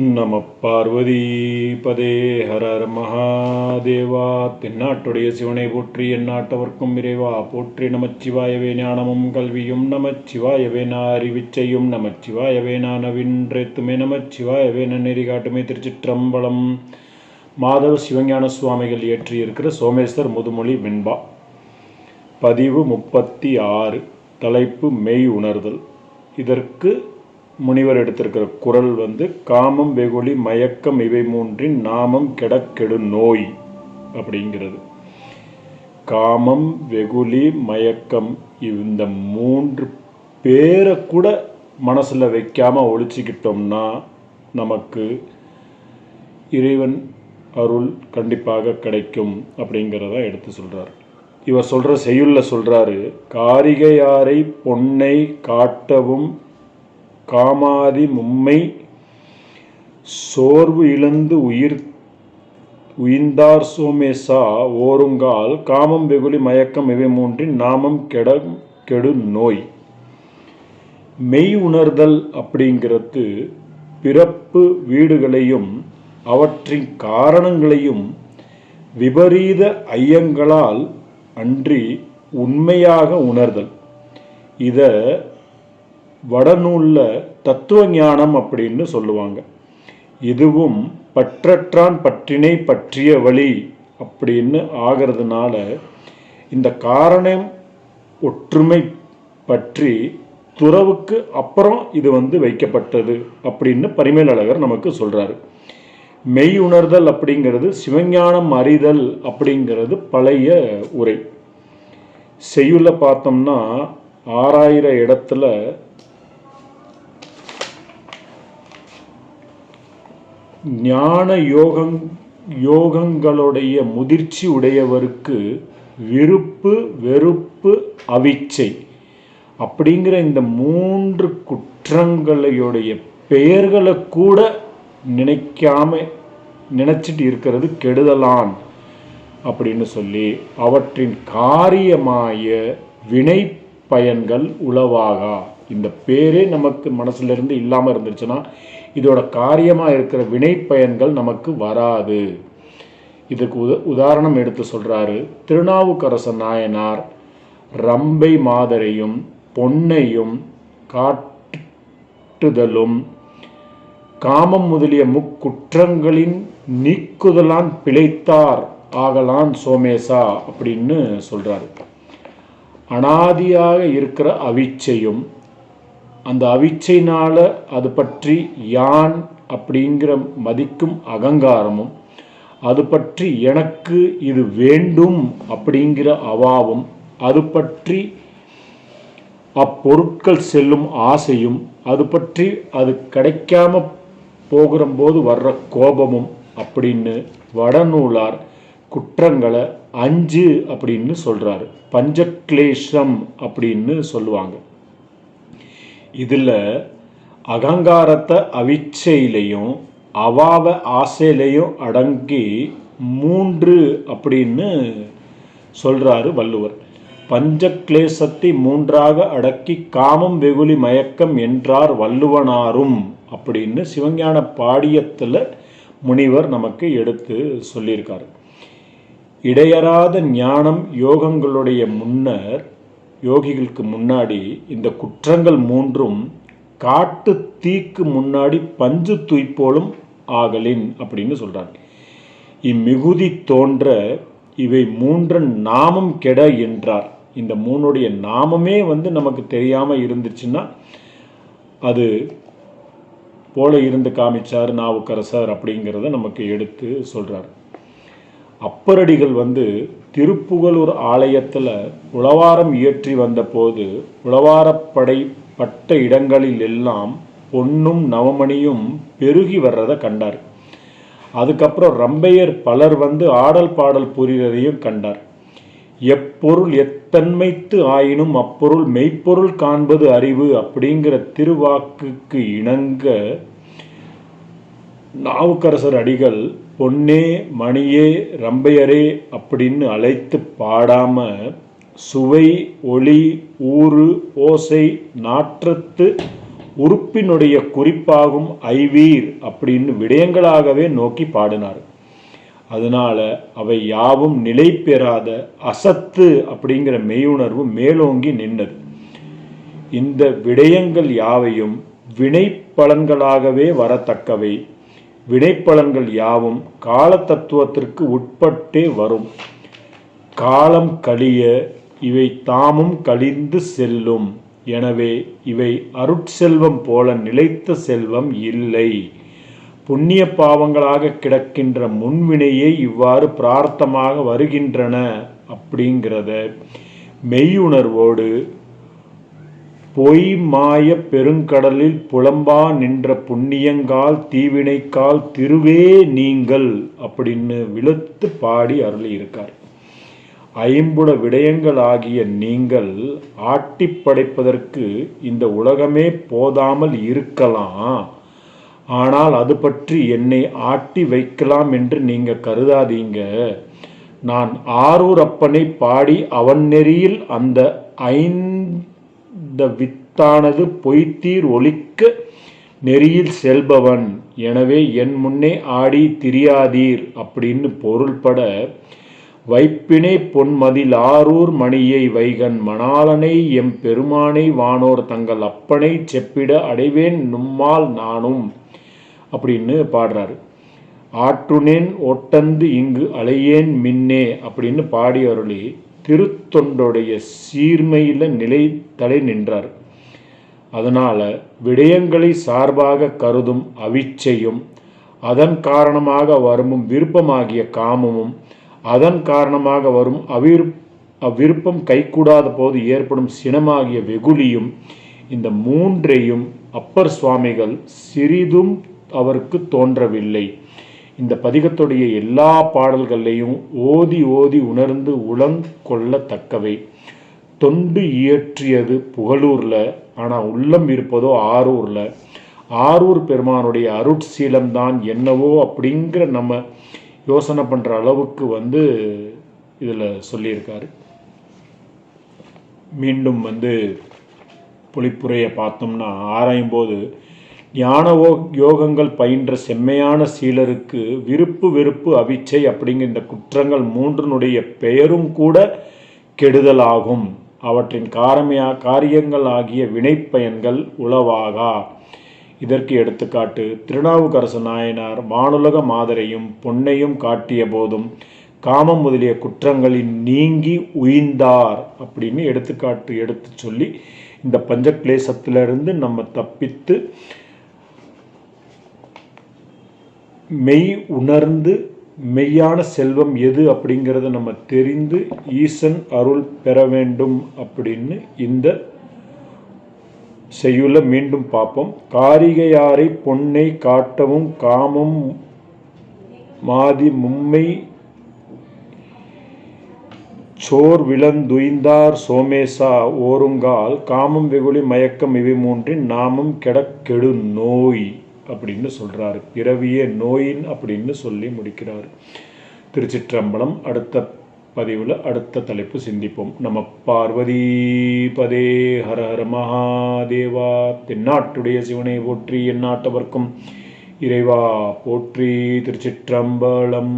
நம பார்வதி பதே ஹரர் மகாதேவா. தென்னாட்டுடைய சிவனை போற்றி எந்நாட்டவர்க்கும் இறைவா. போற்றி நமச்சிவாயவே ஞானமும் கல்வியும் நமச்சிவாயவே அறிவிச்சையும் நமச்சிவாயவே நான் நவின்றேத்துமே நமச்சிவாயவே நன்னெறி காட்டுமே திருச்சிற்றம்பலம். மாதவ சிவஞான சுவாமிகள் இயற்றியிருக்கிற சோமேஸ்வர் முதுமொழி வெண்பா பதிவு முப்பத்தி ஆறு. தலைப்பு மெய் உணர்தல். இதற்கு முனிவர் எடுத்திருக்கிற குரல் வந்து காமம் வெகுளி மயக்கம் இவை மூன்றின் நாமம் கெடக்கெடு நோய் அப்படிங்கிறது. காமம் வெகுளி மயக்கம் இந்த மூன்று பேரை கூட மனசில் வைக்காமல் ஒழிச்சிக்கிட்டோம்னா நமக்கு இறைவன் அருள் கண்டிப்பாக கிடைக்கும் அப்படிங்கிறத எடுத்து சொல்கிறார் இவர் சொல்கிற செய்யுள்ள சொல்கிறாரு காரிகையாரை பொன்னை காட்டவும் காமாதி மும்மை சோர்வு இழந்து உயிர் உயிர்ந்தார் சோமேசா ஓருங்கால் காமம் வெகுளி மயக்கம் இவை மூன்றின் நாமம் கெட கெடு நோய். மெய் உணர்தல் அப்படிங்கிறது பிறப்பு வீடுகளையும் அவற்றின் காரணங்களையும் விபரீத ஐயங்களால் அன்றி உண்மையாக உணர்தல். இதை வடநூலில் தத்துவ ஞானம் அப்படின்னு சொல்லுவாங்க. இதுவும் பற்றற்றான் பற்றினை பற்றிய வழி அப்படின்னு ஆகிறதுனால இந்த காரணம் ஒற்றுமை பற்றி துறவுக்கு அப்புறம் இது வந்து வைக்கப்பட்டது அப்படின்னு பரிமேலழகர் நமக்கு சொல்கிறாரு மெய் உணர்தல் அப்படிங்கிறது சிவஞானம் அறிதல் அப்படிங்கிறது பழைய உரை. செய்யுள்ள பார்த்தோம்னா ஆறாயிரம் இடத்துல ஞான யோகங் யோகங்களுடைய முதிர்ச்சி உடையவருக்கு விருப்பு வெறுப்பு அவிச்சை அப்படிங்கிற இந்த மூன்று குற்றங்களையுடைய பெயர்களை கூட நினைக்காம நினச்சிட்டு இருக்கிறது கெடுதலான் அப்படின்னு சொல்லி அவற்றின் காரியமாய வினை பயன்கள் உளவாகா. இந்த பேரே நமக்கு மனசுல இருந்து இல்லாமல் இருந்துச்சுன்னா இதோட காரியமாக இருக்கிற வினை பயன்கள் நமக்கு வராது. இதுக்கு உத உதாரணம் எடுத்து சொல்கிறாரு திருநாவுக்கரச நாயனார் ரம்பை மாதரையும் பொன்னையும் காட்டுதலும் காமம் முதலிய முக்குற்றங்களின் நீக்குதலான் பிழைத்தார். ஆகலான் சோமேசா அப்படின்னு சொல்கிறாரு அனாதியாக இருக்கிற அவிச்சையும் அந்த அவிச்சைனால அது பற்றி யான் அப்படிங்கிற மதிக்கும் அகங்காரமும் அது பற்றி எனக்கு இது வேண்டும் அப்படிங்கிற அவாவும் அது பற்றி அப்பொருட்கள் செல்லும் ஆசையும் அது பற்றி அது கிடைக்காம போகிறம்போது வர்ற கோபமும் அப்படின்னு வடநூலார் குற்றங்களை அஞ்சு அப்படின்னு சொல்கிறாரு பஞ்சக்லேஷம் அப்படின்னு சொல்லுவாங்க. இதில் அகங்காரத்தை அவிச்சையிலையும் அவாவ ஆசையிலையும் அடங்கி மூன்று அப்படின்னு சொல்கிறாரு வள்ளுவர். பஞ்சக்லேசத்தை மூன்றாக அடக்கி காமம் வெகுளி மயக்கம் என்றார் வள்ளுவனாரும் அப்படின்னு சிவஞான பாடியத்தில் முனிவர் நமக்கு எடுத்து சொல்லியிருக்காரு. இடையறாத ஞானம் யோகங்களுடைய முன்னர் யோகிகளுக்கு முன்னாடி இந்த குற்றங்கள் மூன்றும் காட்டு தீக்கு முன்னாடி பஞ்சு துய்ப்போலும் ஆகலின் அப்படின்னு சொல்கிறாங்க இம்மிகுதி தோன்ற இவை மூன்றன் நாமம் கெட என்றார். இந்த மூணுடைய நாமமே வந்து நமக்கு தெரியாமல் இருந்துச்சுன்னா அது போல இருந்து காமிச்சார் நாவுக்கரசர் அப்படிங்கிறத நமக்கு எடுத்து சொல்கிறார் அப்பரடிகள் வந்து திருப்புகலூர் ஆலயத்தில் உளவாரம் இயற்றி வந்தபோது உளவாரப்படை பட்ட இடங்களில் எல்லாம் பொன்னும் நவமணியும் பெருகி வர்றதை கண்டார். அதுக்கப்புறம் ரம்பையர் பலர் வந்து ஆடல் பாடல் புரிகிறதையும் கண்டார். எப்பொருள் எத்தன்மைத்து ஆயினும் அப்பொருள் மெய்ப்பொருள் காண்பது அறிவு அப்படிங்கிற திருவாக்குக்கு இணங்க நாவுக்கரசர் அடிகள் பொன்னே மணியே ரம்பையரே அப்படின்னு அழைத்து பாடாம சுவை ஒளி ஊறு ஓசை நாற்றத்து உறுப்பினுடைய குறிப்பாகும் ஐவீர் அப்படின்னு விடயங்களாகவே நோக்கி பாடினார். அதனால அவை யாவும் நிலை பெறாத அசத்து அப்படிங்கிற மெய்யுணர்வு மேலோங்கி நின்றது. இந்த விடயங்கள் யாவையும் வினை பலன்களாகவே வரத்தக்கவை. வினைப்பலன்கள் யாவும் கால தத்துவத்திற்கு உட்பட்டே வரும். காலம் கழிய இவை தாமும் கழிந்து செல்லும். எனவே இவை அருட்செல்வம் போல நிலைத்த செல்வம் இல்லை. புண்ணிய பாவங்களாக கிடக்கின்ற முன்வினையே இவ்வாறு பிரார்த்தமாக வருகின்றன அப்படிங்கிறத மெய்யுணர்வோடு பொய் மாய பெருங்கடலில் புலம்பா நின்ற புண்ணியங்கால் தீவினைக்கால் திருவே நீங்கள் அப்படின்னு விழுத்து பாடி அருளி இருக்கார் ஐம்புல விடயங்கள் ஆகிய நீங்கள் ஆட்டி படைப்பதற்கு இந்த உலகமே போதாமல் இருக்கலாம். ஆனால் அது பற்றி என்னை ஆட்டி வைக்கலாம் என்று நீங்க கருதாதீங்க. நான் ஆரூர் அப்பனை பாடி அவன் நெறியில் அந்த ஐந்து இந்த வித்தானது பொய்த்தீர் ஒழிக்க நெறியில் செல்பவன். எனவே என் முன்னே ஆடி திரியாதீர் அப்படின்னு பொருள்பட வைப்பினை பொன்மதில் ஆரூர் மணியை வைகன் மணாலனை எம் பெருமானை வானோர் தங்கள் அப்பனை செப்பிட அடைவேன் நும்மால் நானும் அப்படின்னு பாடுறாரு. ஆற்றுனேன் ஒட்டந்து இங்கு அலையேன் மின்னே அப்படின்னு பாடி அருளி திருத்தொண்டுடைய சீர்மையில் நிலை தலை நின்றார். அதனால் விடயங்களை சார்பாக கருதும் அவிச்சையும் அதன் காரணமாக வரும் விருப்பமாகிய காமமும் அதன் காரணமாக வரும் அவிரு அவ்விருப்பம் கைகூடாத போது ஏற்படும் சினமாகிய வெகுளியும் இந்த மூன்றையும் அப்பர் சுவாமிகள் சிறிதும் அவருக்கு தோன்றவில்லை. இந்த பதிகத்துடைய எல்லா பாடல்கள்லையும் ஓதி ஓதி உணர்ந்து உளங்கொள்ளத்தக்கவை தொண்டு இயற்றியது புகழூரில் ஆனால் உள்ளம் இருப்பதோ ஆரூரில். ஆரூர் பெருமானுடைய அருட்சீலம் தான் என்னவோ அப்படிங்கிற நம்ம யோசனை பண்ணுற அளவுக்கு வந்து இதில் சொல்லியிருக்காரு. மீண்டும் வந்து பொழிப்புரையை பார்த்தோம்னா ஆராயும்போது ஞான ஞானவோ யோகங்கள் பயின்ற செம்மையான சீலருக்கு விருப்பு வெறுப்பு அவிச்சை அப்படிங்கிற இந்த குற்றங்கள் மூன்றினுடைய பெயரும் கூட கெடுதலாகும். அவற்றின் காரமையா காரியங்கள் ஆகிய வினைப்பயன்கள் உளவாகா? இதற்கு எடுத்துக்காட்டு திருநாவுக்கரசு நாயனார் வானுலக மாதரையும் பொன்னையும் காட்டிய போதும் காமம் முதலிய குற்றங்களில் நீங்கி உயிர்ந்தார் அப்படின்னு எடுத்துக்காட்டு எடுத்து சொல்லி இந்த பஞ்சக்லேசத்திலிருந்து நம்ம தப்பித்து மெய் உணர்ந்து மெய்யான செல்வம் எது அப்படிங்கிறத நம்ம தெரிந்து ஈசன் அருள் பெற வேண்டும் அப்படின்னு இந்த செய்யுள்ள மீண்டும் பார்ப்போம். காரிகையாரை பொன்னை காட்டவும் காமம் மாதி மும்மை சோர் விளந்துய்ந்தார் சோமேசா ஓருங்கால் காமம் வெகுளி மயக்கம் இவை மூன்றின் நாமம் கெடக்கெடு நோய் அப்படின்னு சொல்கிறாரு பிறவியே நோயின் அப்படின்னு சொல்லி முடிக்கிறார். திருச்சிற்றம்பலம் அடுத்த பதிவில் அடுத்த தலைப்பு சிந்திப்போம். நம்ம பார்வதி பதே ஹர ஹர மகாதேவா தென்னாட்டுடைய சிவனை போற்றி எந்நாட்டவர்க்கும். இறைவா போற்றி திருச்சிற்றம்பலம்.